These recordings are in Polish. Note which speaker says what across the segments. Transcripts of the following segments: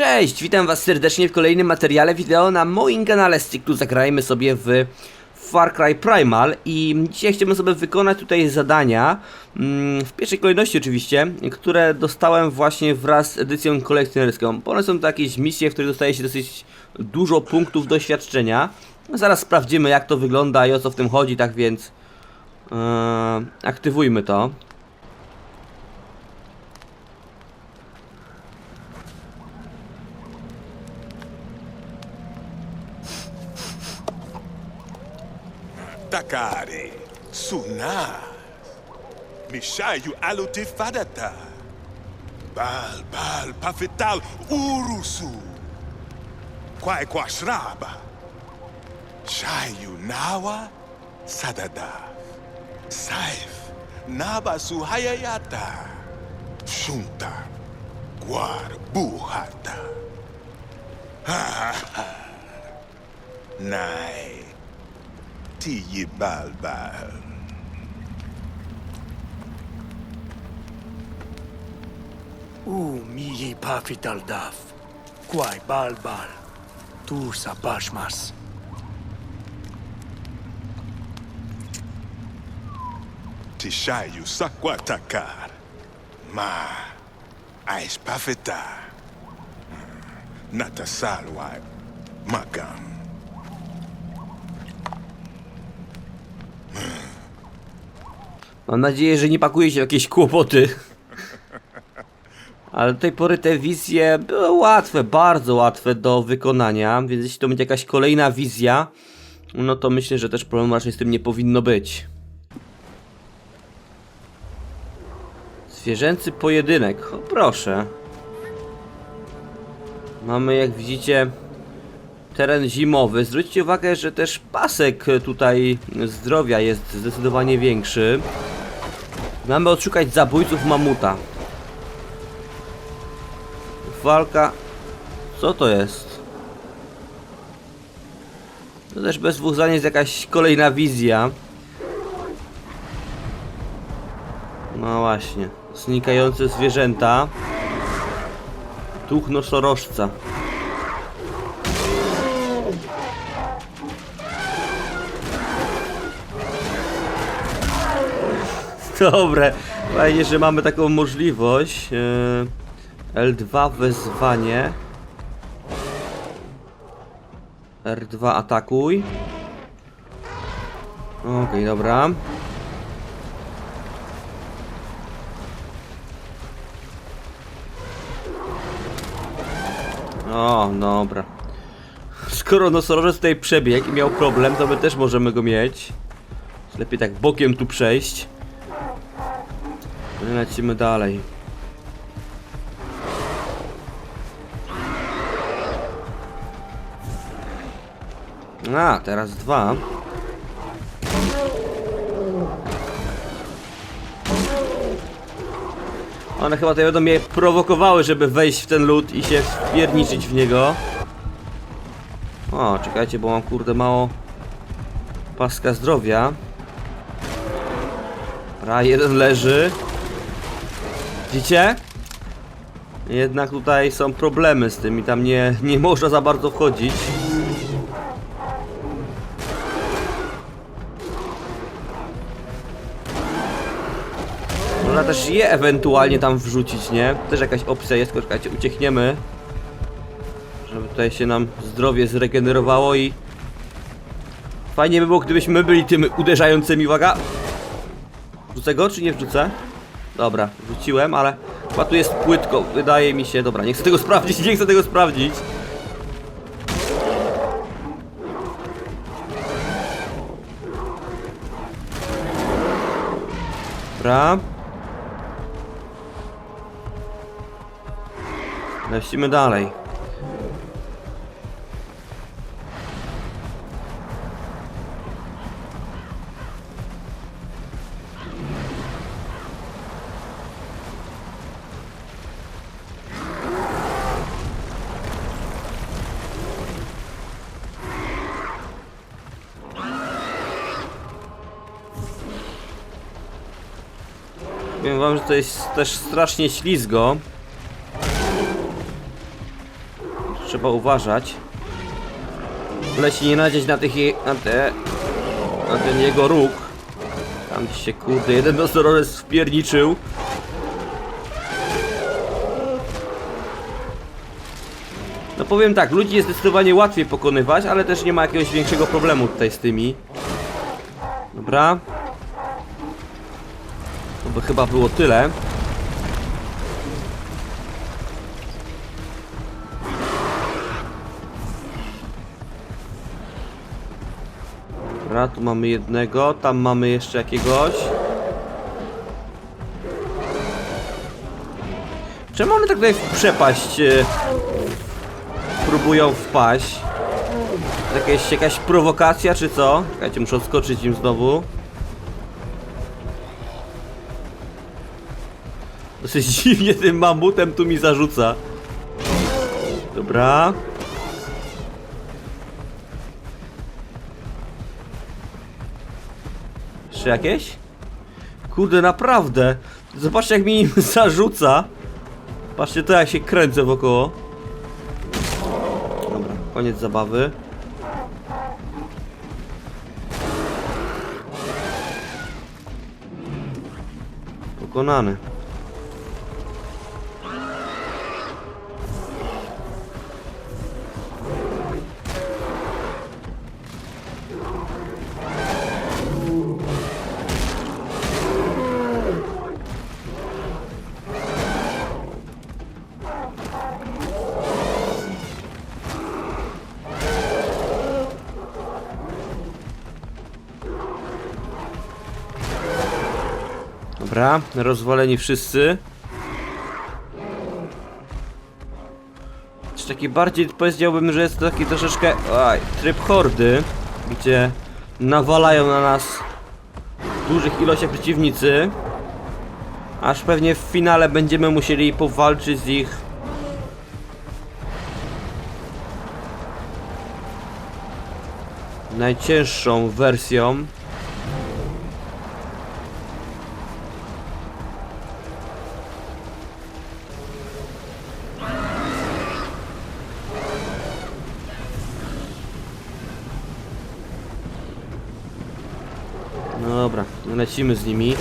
Speaker 1: Cześć, witam was serdecznie w kolejnym materiale wideo na moim kanale Strictu Zagrajmy sobie w Far Cry Primal i dzisiaj chcemy sobie wykonać tutaj zadania, mm, w pierwszej kolejności oczywiście, które dostałem właśnie wraz z edycją kolekcjonerską. One są to jakieś misje, w których dostaje się dosyć dużo punktów doświadczenia. Zaraz sprawdzimy jak to wygląda i o co w tym chodzi, tak więc yy, aktywujmy to.
Speaker 2: Takari, Sunar, Mishayu Alutifadata, Bal Bal Pafital Urusu, quai quashraba Shayu Nawa Sadada, Saif naba Hayayata, Junta, Guarbuhata. Ha ha ha. Nice tio Balba.
Speaker 3: U mihi pafit al daf, quai balbal, tu sapashmas.
Speaker 2: Tishayu saquatakar, ma hmm. nata salwa, magam.
Speaker 1: Mam nadzieję, że nie pakuje się jakieś kłopoty. Ale do tej pory te wizje były łatwe, bardzo łatwe do wykonania, więc jeśli to będzie jakaś kolejna wizja, no to myślę, że też problemu raczej z tym nie powinno być. Zwierzęcy pojedynek, o proszę. Mamy jak widzicie teren zimowy. Zwróćcie uwagę, że też pasek tutaj zdrowia jest zdecydowanie większy. Mamy odszukać zabójców mamuta. Walka. Co to jest? To też bez dwóch jest jakaś kolejna wizja. No właśnie. Znikające zwierzęta. Duch nosorożca. Dobre. Fajnie, że mamy taką możliwość. Yy, L2 wezwanie. R2 atakuj. Okej, dobra. O, dobra. Skoro nosorożec tutaj przebiegł i miał problem, to my też możemy go mieć. Lepiej tak bokiem tu przejść. Lecimy dalej. A, teraz dwa. One chyba to będą mnie prowokowały, żeby wejść w ten lód i się wpierniczyć w niego. O, czekajcie, bo mam kurde mało paska zdrowia. Ra, jeden leży. Widzicie? Jednak tutaj są problemy z tym i tam nie, nie można za bardzo wchodzić. Można też je ewentualnie tam wrzucić, nie? Też jakaś opcja jest, czekajcie, uciekniemy. Żeby tutaj się nam zdrowie zregenerowało i... Fajnie by było, gdybyśmy byli tymi uderzającymi, uwaga! Wrzucę go, czy nie wrzucę? Dobra, wrzuciłem, ale chyba tu jest płytko, wydaje mi się. Dobra, nie chcę tego sprawdzić, nie chcę tego sprawdzić. Dobra. Lecimy dalej. Powiem wam, że to jest też strasznie ślizgo. Trzeba uważać. Byle się nie nadzieć na tych na te... na ten jego róg. Tam się kurde, jeden nosorożec wpierniczył. No powiem tak, ludzi jest zdecydowanie łatwiej pokonywać, ale też nie ma jakiegoś większego problemu tutaj z tymi. Dobra. To by chyba było tyle. Dobra, tu mamy jednego, tam mamy jeszcze jakiegoś. Czemu one tak tutaj w przepaść e, próbują wpaść? Jakaś, jakaś prowokacja czy co? Czekajcie, muszę odskoczyć im znowu. Dosyć dziwnie tym mamutem tu mi zarzuca. Dobra. Jeszcze jakieś? Kurde, naprawdę. Zobaczcie jak mi zarzuca. Patrzcie to jak się kręcę wokoło. Dobra, koniec zabawy. Pokonany. Dobra, rozwaleni wszyscy. Czy taki bardziej powiedziałbym, że jest to taki troszeczkę tryb hordy, gdzie nawalają na nas w dużych ilościach przeciwnicy. Aż pewnie w finale będziemy musieli powalczyć z ich najcięższą wersją. Lecimy z nimi.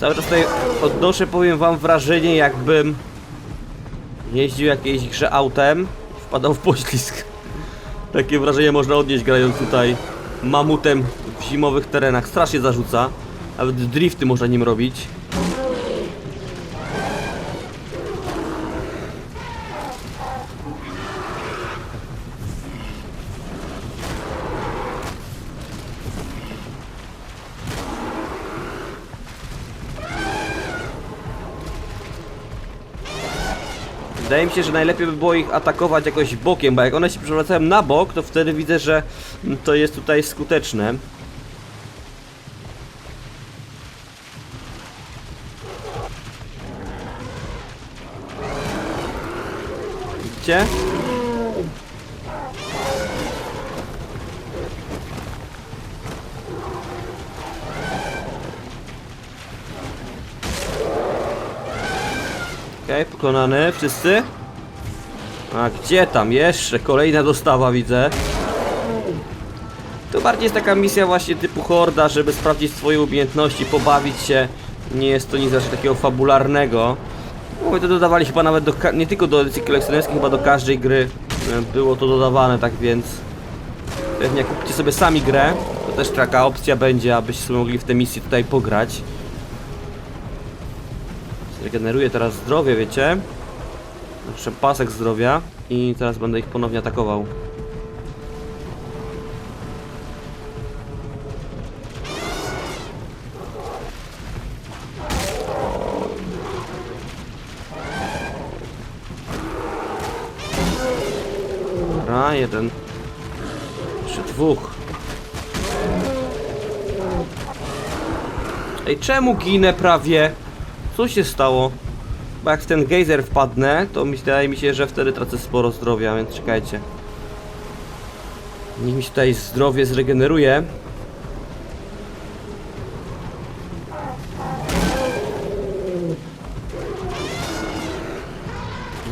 Speaker 1: Cały czas tutaj odnoszę, powiem wam, wrażenie jakbym jeździł jakiejś grze autem i wpadał w poślizg. Takie wrażenie można odnieść grając tutaj mamutem w zimowych terenach. Strasznie zarzuca. Nawet drifty można nim robić. Wydaje mi się, że najlepiej by było ich atakować jakoś bokiem, bo jak one się przewracają na bok, to wtedy widzę, że to jest tutaj skuteczne. Widzicie? Okej, pokonany. Wszyscy? A gdzie tam? Jeszcze kolejna dostawa widzę. To bardziej jest taka misja właśnie typu horda, żeby sprawdzić swoje umiejętności, pobawić się. Nie jest to nic takiego fabularnego. Mówię, to dodawali chyba nawet do, nie tylko do edycji kolekcjonerskiej, chyba do każdej gry e, było to dodawane, tak więc pewnie jak kupcie sobie sami grę, to też taka opcja będzie, abyście sobie mogli w te misje tutaj pograć. Regeneruję teraz zdrowie, wiecie? Jeszcze pasek zdrowia i teraz będę ich ponownie atakował. jeden. Jeszcze dwóch. Ej, czemu ginę prawie? Co się stało? Bo jak w ten gejzer wpadnę, to mi wydaje mi się, że wtedy tracę sporo zdrowia, więc czekajcie. Niech mi się tutaj zdrowie zregeneruje.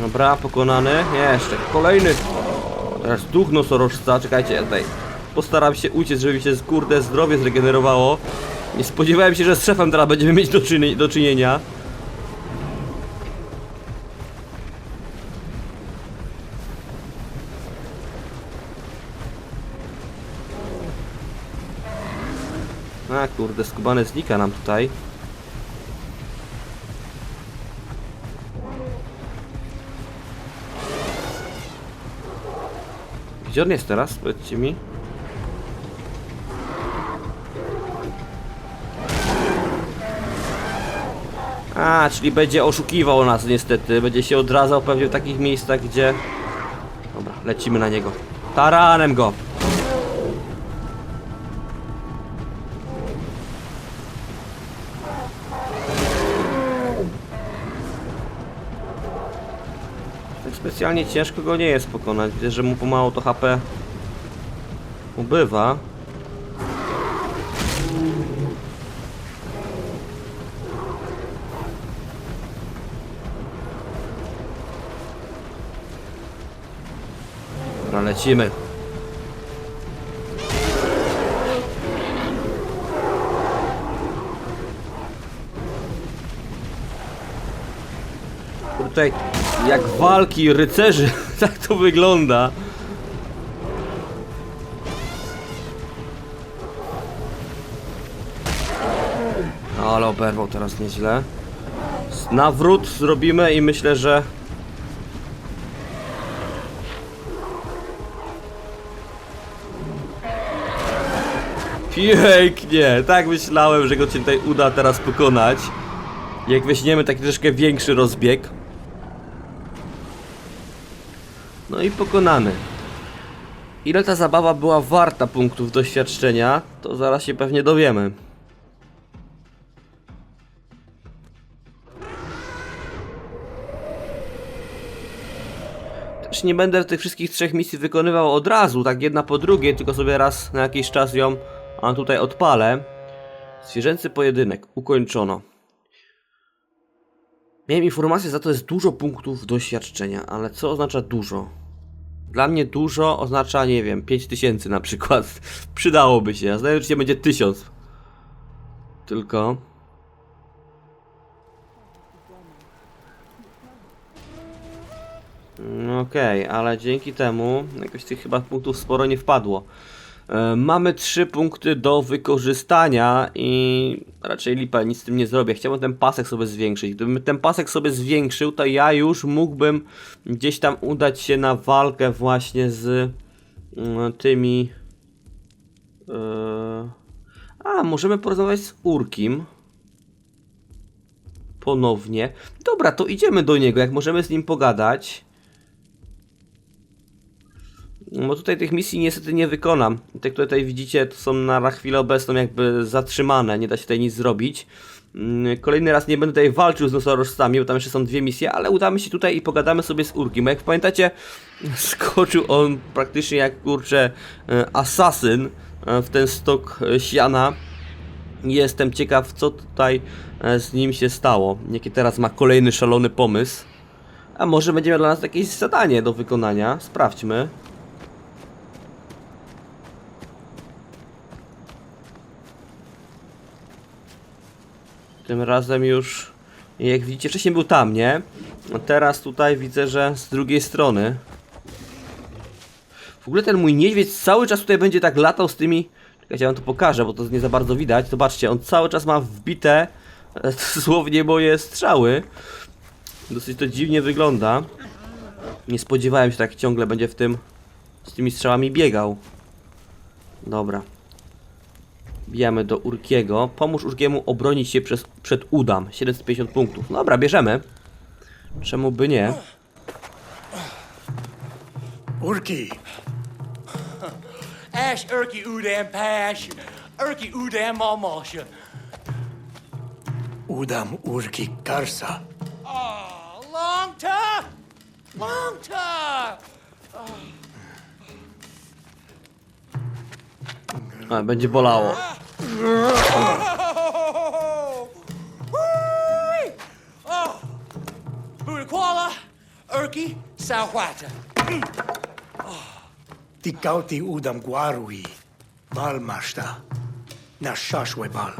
Speaker 1: Dobra, pokonany. Jeszcze kolejny. Teraz duch nosorożca. Czekajcie, ja tutaj postaram się uciec, żeby mi się kurde zdrowie zregenerowało. Nie spodziewałem się, że z szefem teraz będziemy mieć do, czyni do czynienia. A kurde, skubany znika nam tutaj. Gdzie on jest teraz? Powiedzcie mi. A, czyli będzie oszukiwał nas niestety. Będzie się odradzał pewnie w takich miejscach, gdzie... Dobra, lecimy na niego. Taranem go! Specjalnie ciężko go nie jest pokonać. Widzę, że mu pomału to HP ubywa. Dobra, lecimy. Tutaj jak walki rycerzy, tak to wygląda. No, ale oberwał teraz nieźle. Nawrót zrobimy i myślę, że Pięknie, tak myślałem, że go cię tutaj uda teraz pokonać. Jak weźmiemy taki troszkę większy rozbieg. No i pokonany. Ile ta zabawa była warta punktów doświadczenia, to zaraz się pewnie dowiemy. Też nie będę tych wszystkich trzech misji wykonywał od razu, tak jedna po drugiej, tylko sobie raz na jakiś czas ją a tutaj odpalę. Zwierzęcy pojedynek. Ukończono. Miałem informację, za to jest dużo punktów doświadczenia, ale co oznacza dużo? Dla mnie dużo oznacza, nie wiem, 5000 na przykład. Przydałoby się, a znajomość będzie 1000. Tylko... No Okej, ale dzięki temu jakoś tych chyba punktów sporo nie wpadło. E, Mamy trzy punkty do wykorzystania i raczej lipa nic z tym nie zrobię. Chciałbym ten pasek sobie zwiększyć. Gdybym ten pasek sobie zwiększył, to ja już mógłbym gdzieś tam udać się na walkę właśnie z mm, tymi... e, A, możemy porozmawiać z Urkim. Ponownie. Dobra, to idziemy do niego, jak możemy z nim pogadać. No tutaj tych misji niestety nie wykonam. Te, które tutaj widzicie, to są na chwilę obecną jakby zatrzymane, nie da się tutaj nic zrobić. Mm, Kolejny raz nie będę tutaj walczył z nosorożcami, bo tam jeszcze są dwie misje, ale udamy się tutaj i pogadamy sobie z Urkiem. Bo jak pamiętacie, skoczył on praktycznie jak kurczę e, asasyn e, w ten stok e, siana. Jestem ciekaw, co tutaj z nim się stało. Jaki teraz ma kolejny szalony pomysł. A może będzie miał dla nas jakieś zadanie do wykonania? Sprawdźmy. Tym razem już, jak widzicie, wcześniej był tam, nie? A teraz tutaj widzę, że z drugiej strony. W ogóle ten mój niedźwiedź cały czas tutaj będzie tak latał z tymi... Czekajcie, ja wam to pokażę, bo to nie za bardzo widać. Zobaczcie, on cały czas ma wbite e, dosłownie moje strzały. Dosyć to dziwnie wygląda. Nie spodziewałem się, tak ciągle będzie w tym... z tymi strzałami biegał. Dobra. Bijamy do Urkiego. Pomóż Urkiemu obronić się przez, przed Udam. 750 punktów. Dobra, bierzemy. Czemu by nie?
Speaker 3: Urki,
Speaker 4: Ash Urki Udam Pash, Urki Udam Almosha.
Speaker 3: udam Urki Karsa.
Speaker 4: Oh, long time! Long time!
Speaker 1: A, będzie bolało.
Speaker 4: Oh! Ah, oh. Burikwala, Erki, Sawata.
Speaker 3: Hm. Ah. Ti kauti udam guarui, bal mashta, na shashwe bal.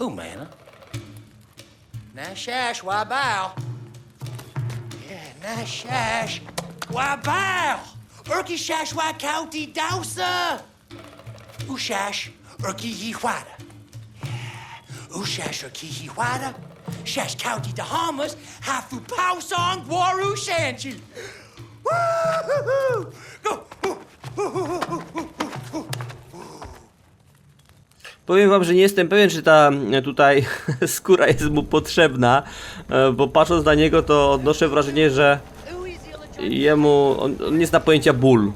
Speaker 4: Oh, man. Na shash wa bow. Yeah, na shash wa bow. Erki shash wa county dowser. Yeah, Ushash, Urki Yihuada. Shash county Bahamas, Hafu Pow Song, Waru Shanchi. Woo-hoo-hoo! Go!
Speaker 1: Powiem wam, że nie jestem pewien, czy ta e, tutaj skóra jest mu potrzebna, e, bo patrząc na niego to odnoszę wrażenie, że jemu, on, on nie zna pojęcia ból.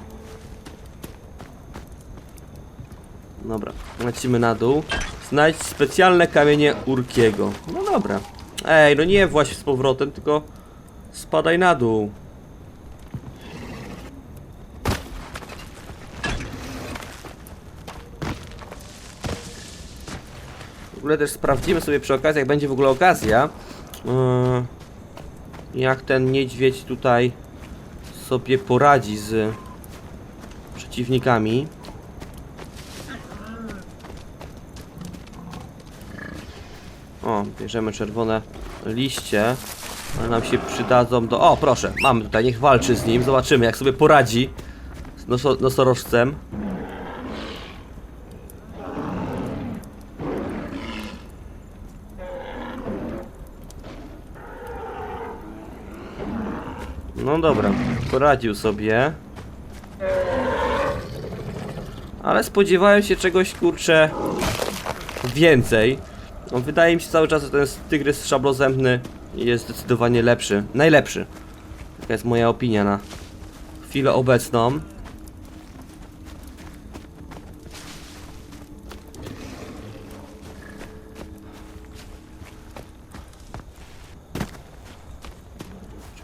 Speaker 1: Dobra, lecimy na dół. Znajdź specjalne kamienie Urkiego. No dobra. Ej, no nie właź z powrotem, tylko spadaj na dół. W ogóle też sprawdzimy sobie przy okazji, jak będzie w ogóle okazja, yy, jak ten niedźwiedź tutaj sobie poradzi z przeciwnikami. O, bierzemy czerwone liście. One nam się przydadzą do... O, proszę, mamy tutaj, niech walczy z nim. Zobaczymy, jak sobie poradzi z noso nosorożcem. No dobra, poradził sobie. Ale spodziewałem się czegoś, kurczę, więcej. No, wydaje mi się cały czas, że ten tygrys szablozębny jest zdecydowanie lepszy. Najlepszy. Taka jest moja opinia na chwilę obecną.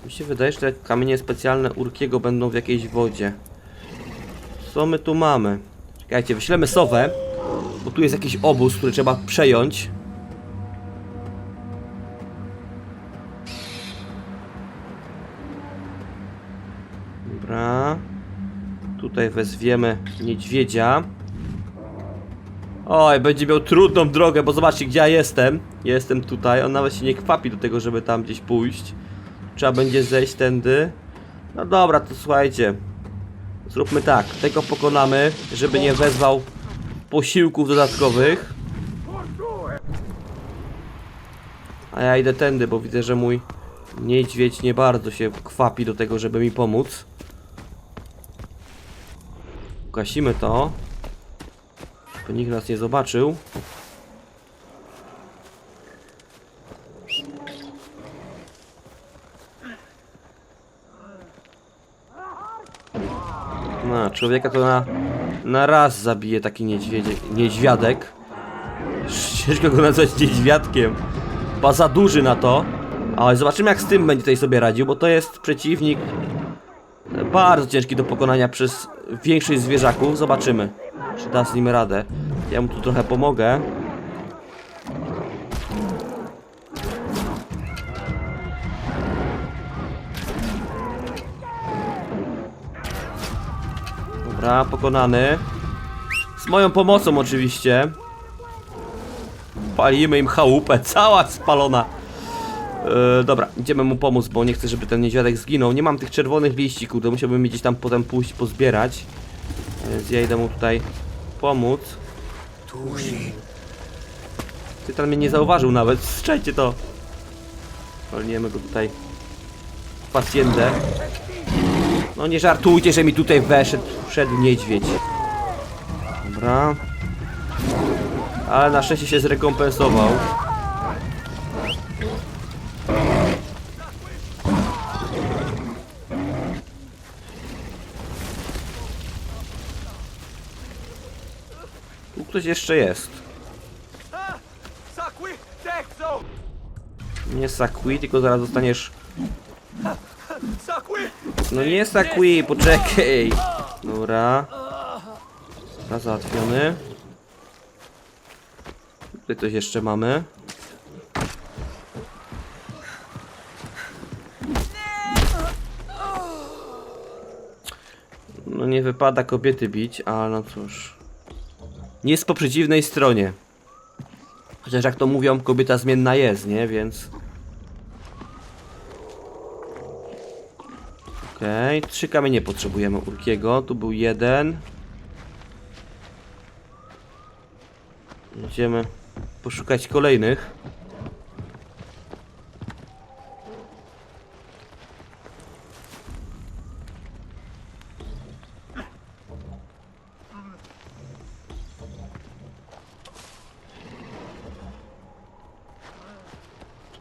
Speaker 1: Mi się wydaje, że te kamienie specjalne Urkiego będą w jakiejś wodzie. Co my tu mamy? Czekajcie, wyślemy sowę, bo tu jest jakiś obóz, który trzeba przejąć. Tutaj wezwiemy niedźwiedzia. Oj, będzie miał trudną drogę, bo zobaczcie, gdzie ja jestem. Jestem tutaj, on nawet się nie kwapi do tego, żeby tam gdzieś pójść. Trzeba będzie zejść tędy. No dobra, to słuchajcie. Zróbmy tak, tego pokonamy, żeby nie wezwał posiłków dodatkowych. A ja idę tędy, bo widzę, że mój niedźwiedź nie bardzo się kwapi do tego, żeby mi pomóc. Ugasimy to. By nikt nas nie zobaczył. No, człowieka to na, na raz zabije taki niedźwiedzie, niedźwiadek. Ciężko go nazwać niedźwiadkiem. Chyba za duży na to. Ale zobaczymy jak z tym będzie tutaj sobie radził, bo to jest przeciwnik bardzo ciężki do pokonania przez większość zwierzaków. Zobaczymy, czy da z nim radę. Ja mu tu trochę pomogę. Dobra, pokonany. Z moją pomocą oczywiście. Palimy im chałupę, cała spalona. Yy, dobra, idziemy mu pomóc, bo nie chcę, żeby ten niedźwiadek zginął. Nie mam tych czerwonych liści, kurde, musiałbym gdzieś tam potem pójść pozbierać. Więc ja idę mu tutaj pomóc.
Speaker 3: Tusi.
Speaker 1: Tytan mnie nie zauważył nawet, strzajcie to. Walniemy go tutaj. Pacjentę. No nie żartujcie, że mi tutaj weszedł, wszedł niedźwiedź. Dobra. Ale na szczęście się zrekompensował. coś jeszcze jest. Nie Sakui, tylko zaraz dostaniesz... No nie Sakui, poczekaj! Dobra. Raz załatwiony. Tutaj coś jeszcze mamy. No nie wypada kobiety bić, ale no cóż. Nie jest po przeciwnej stronie. Chociaż jak to mówią, kobieta zmienna jest, nie? Więc... Okej, trzy kamienie potrzebujemy Urkiego. Tu był jeden. Będziemy poszukać kolejnych.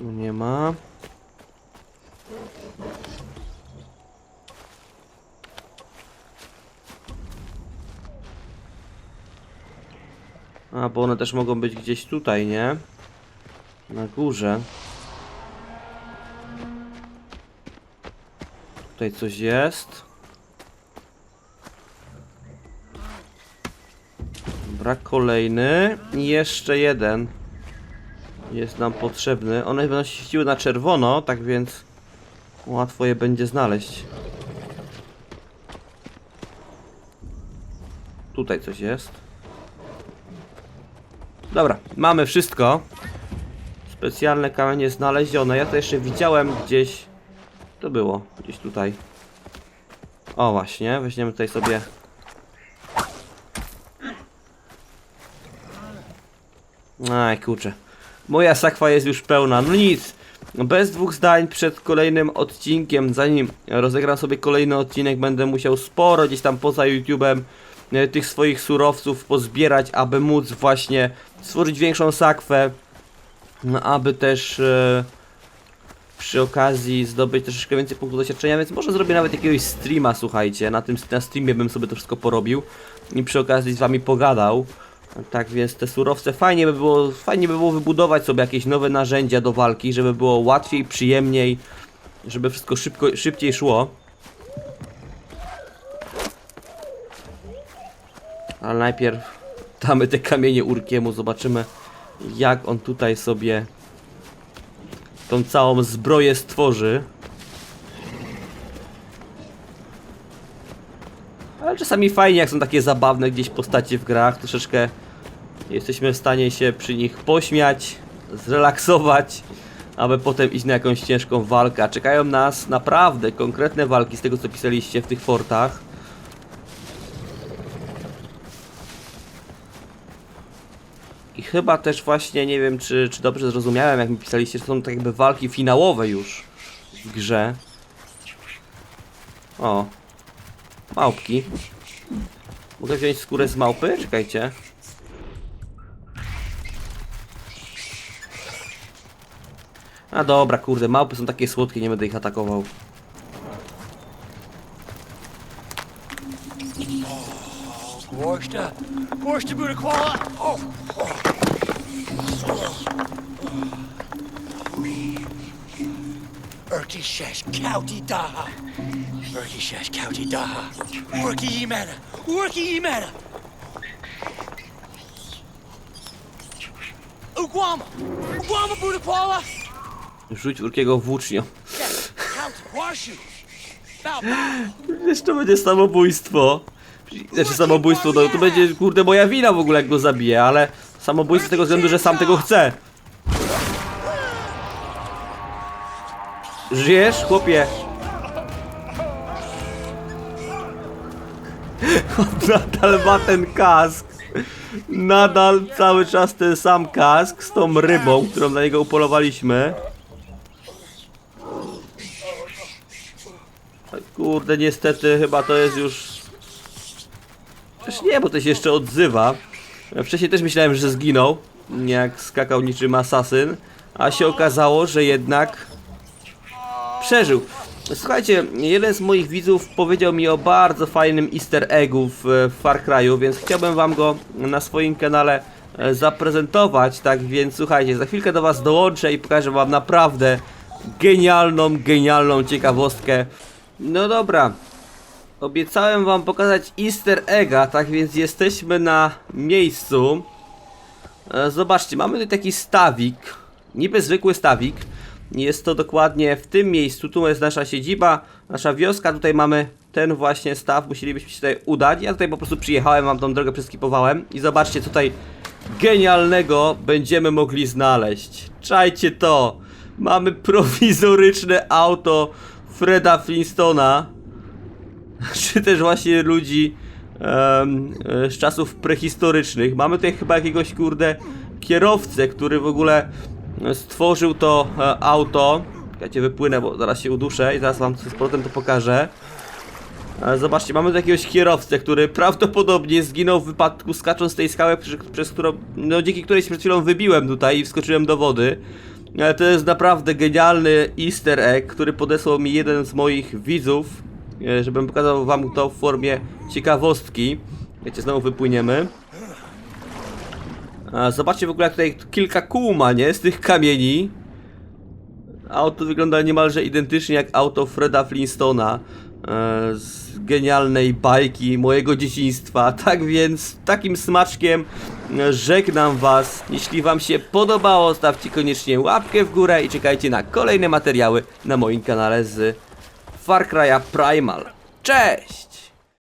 Speaker 1: Tu nie ma. A, bo one też mogą być gdzieś tutaj, nie? Na górze. Tutaj coś jest. Brak kolejny. I jeszcze jeden jest nam potrzebny. One będą się świeciły na czerwono, tak więc łatwo je będzie znaleźć. Tutaj coś jest. Dobra, mamy wszystko. Specjalne kamienie znalezione. Ja to jeszcze widziałem gdzieś. To było, gdzieś tutaj. O właśnie, weźmiemy tutaj sobie. Aj kurczę. Moja sakwa jest już pełna. No nic. Bez dwóch zdań przed kolejnym odcinkiem, zanim rozegram sobie kolejny odcinek, będę musiał sporo gdzieś tam poza YouTube'em e, tych swoich surowców pozbierać, aby móc właśnie stworzyć większą sakwę, no, aby też e, przy okazji zdobyć troszeczkę więcej punktów doświadczenia, więc może zrobię nawet jakiegoś streama, słuchajcie, na tym na streamie bym sobie to wszystko porobił i przy okazji z wami pogadał. Tak więc te surowce fajnie by było, fajnie by było wybudować sobie jakieś nowe narzędzia do walki, żeby było łatwiej, przyjemniej, żeby wszystko szybko, szybciej szło. Ale najpierw damy te kamienie Urkiemu, zobaczymy jak on tutaj sobie tą całą zbroję stworzy. Ale czasami fajnie, jak są takie zabawne gdzieś postacie w grach, troszeczkę jesteśmy w stanie się przy nich pośmiać, zrelaksować, aby potem iść na jakąś ciężką walkę. Czekają nas naprawdę konkretne walki z tego, co pisaliście w tych fortach. I chyba też właśnie, nie wiem czy, czy dobrze zrozumiałem, jak mi pisaliście, że są tak jakby walki finałowe już w grze. O, Małpki. Mogę wziąć skórę z małpy? Czekajcie. A dobra, kurde, małpy są takie słodkie, nie będę ich atakował.
Speaker 4: Głośno! Głośno, by rekwała! 46 County Daha. 46 County Daha. Worki Imena. Worki Imena. Uguama. Uguama Budapala.
Speaker 1: Rzuć Urkiego włócznią.
Speaker 4: Wiesz,
Speaker 1: to będzie samobójstwo. Znaczy samobójstwo, no to będzie kurde moja wina w ogóle jak go zabiję, ale samobójstwo z tego względu, że sam tego chcę. Żyjesz, chłopie? Nadal ma ten kask. Nadal cały czas ten sam kask z tą rybą, którą na niego upolowaliśmy. Kurde, niestety chyba to jest już... Przecież nie, bo to się jeszcze odzywa. Wcześniej też myślałem, że zginął, jak skakał niczym asasyn, a się okazało, że jednak przeżył. Słuchajcie, jeden z moich widzów powiedział mi o bardzo fajnym easter eggu w, Far Cry'u, więc chciałbym wam go na swoim kanale e, zaprezentować, tak więc słuchajcie, za chwilkę do was dołączę i pokażę wam naprawdę genialną, genialną ciekawostkę. No dobra, obiecałem wam pokazać easter egga, tak więc jesteśmy na miejscu. E, Zobaczcie, mamy tutaj taki stawik, niby zwykły stawik. Jest to dokładnie w tym miejscu, tu jest nasza siedziba, nasza wioska, tutaj mamy ten właśnie staw musielibyśmy się tutaj udać. Ja tutaj po prostu przyjechałem, wam tą drogę przeskipowałem i zobaczcie, tutaj genialnego będziemy mogli znaleźć. Czajcie to! Mamy prowizoryczne auto Freda Flintstona, czy też właśnie ludzi e, z czasów prehistorycznych. Mamy tutaj chyba jakiegoś kurde kierowcę, który w ogóle stworzył to e, auto. Czekajcie, wypłynę, bo zaraz się uduszę i zaraz wam z powrotem to pokażę. E, Zobaczcie, mamy tu jakiegoś kierowcę, który prawdopodobnie zginął w wypadku skacząc z tej skały, przez, przez którą, no dzięki której się przed chwilą wybiłem tutaj i wskoczyłem do wody. Ale to jest naprawdę genialny easter egg, który podesłał mi jeden z moich widzów, e, żebym pokazał wam to w formie ciekawostki. Wiecie, znowu wypłyniemy. Zobaczcie w ogóle jak tutaj kilka kół ma, nie? Z tych kamieni. Auto wygląda niemalże identycznie jak auto Freda Flintstona e, z genialnej bajki mojego dzieciństwa. Tak więc takim smaczkiem e, żegnam was. Jeśli wam się podobało, stawcie koniecznie łapkę w górę i czekajcie na kolejne materiały na moim kanale z Far Cry'a Primal. Cześć!